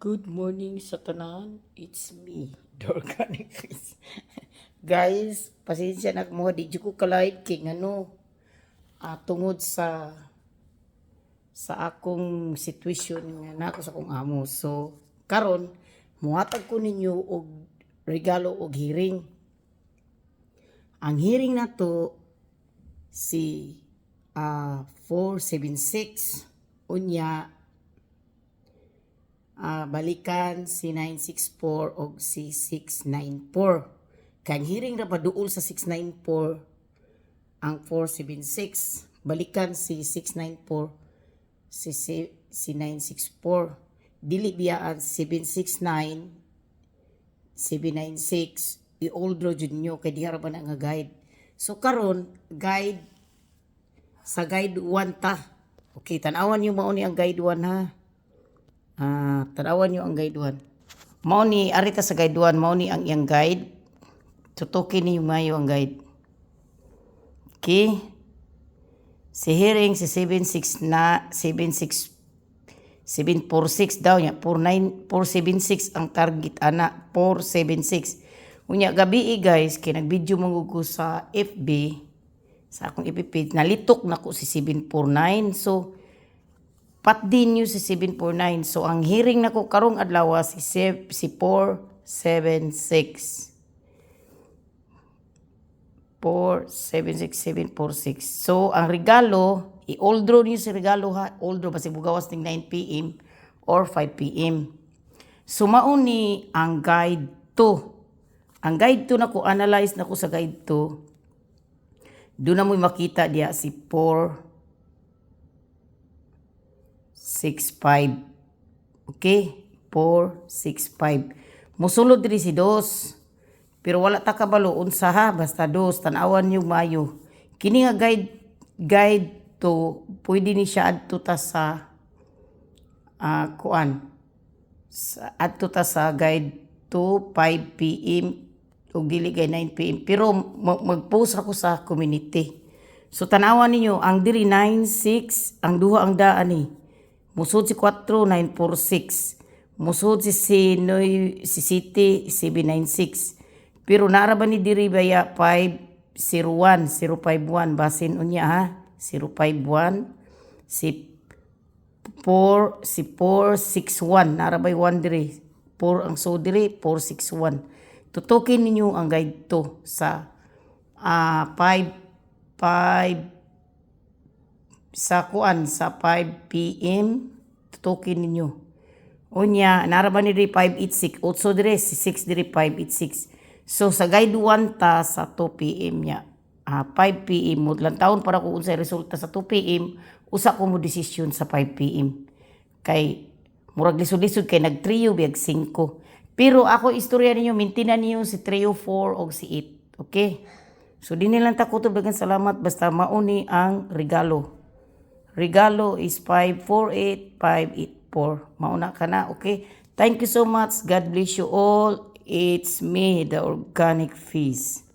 Good morning sa tanan. It's me, the organic Chris. Guys, pasensya na mo di ko ka-live kay ngano ah, tungod sa sa akong situation nga nako sa akong amo. So karon muhatag ko ninyo og regalo og hearing. Ang hearing na to si ah 476 unya ah, balikan si 964 o si 694. Kang hiring ra paduol sa 694 ang 476. Balikan si 694 si si, si 964. Dili biyaan 769 796 i-old road jud nyo kay diha ra na nga guide. So karon guide sa guide 1 ta. Okay, tanawan niyo mao ni ang guide 1 ha. Ah, tanawan niyo ang guide 1. Mao ni arita sa guide 1, mao ni ang iyang guide. Tutukin niyo mayo ang guide. Okay. Si hearing si 76 na 76 746 daw niya 49 476 ang target ana 476 unya gabi eh, guys kay nagvideo mangugo sa FB sa akong FB nalitok nako si 749 so pat din niyo si 749 so ang hearing nako karong adlaw si si 476 476746 so ang regalo i-old draw niyo si regalo ha? Old draw basi bugawas ng 9 PM or 5 PM so mao ni ang guide 2 ang guide 2 nako analyze nako sa guide 2 doon na mo makita diya si 4 6'5". Okay? 4, 6'5". Musulod diri si dos. Pero wala ta kabalo unsa ha basta dos tan-awan yung mayo. Kini nga guide guide to pwede ni siya adto ta sa ah kuan sa adto ta sa guide to 5 PM ug dili kay 9 PM pero mag- mag-post ako sa community. So tanawan ninyo ang diri 96 ang duha ang daan ni. Musod si 4946. Musod si Sinoy si City 796. Pero nara ba ni diri baya 501 051 basin unya ha? 051 si 4 si 461 nara bay 1 diri. 4 ang so diri 461 tutukin ninyo ang guide to sa ah 5 5 sa kuan sa 5 PM tutukin ninyo. Unya nara ba ni diri 586 utso diri si 6 diri 586 so sa guide 1 ta sa 2 PM nya. Ah 5 PM mo lang taon para kung unsay resulta sa 2 PM usa ko mo desisyon sa 5 PM kay murag lisod-lisod kay nag trio biag 5 pero ako istorya ninyo mintinan niyo si trio 4 o si 8 okay? So di nilang takutob salamat. Basta mauni ang regalo regalo is 548584 mauna ka na okay? Thank you so much. God bless you all. It's me the organic feast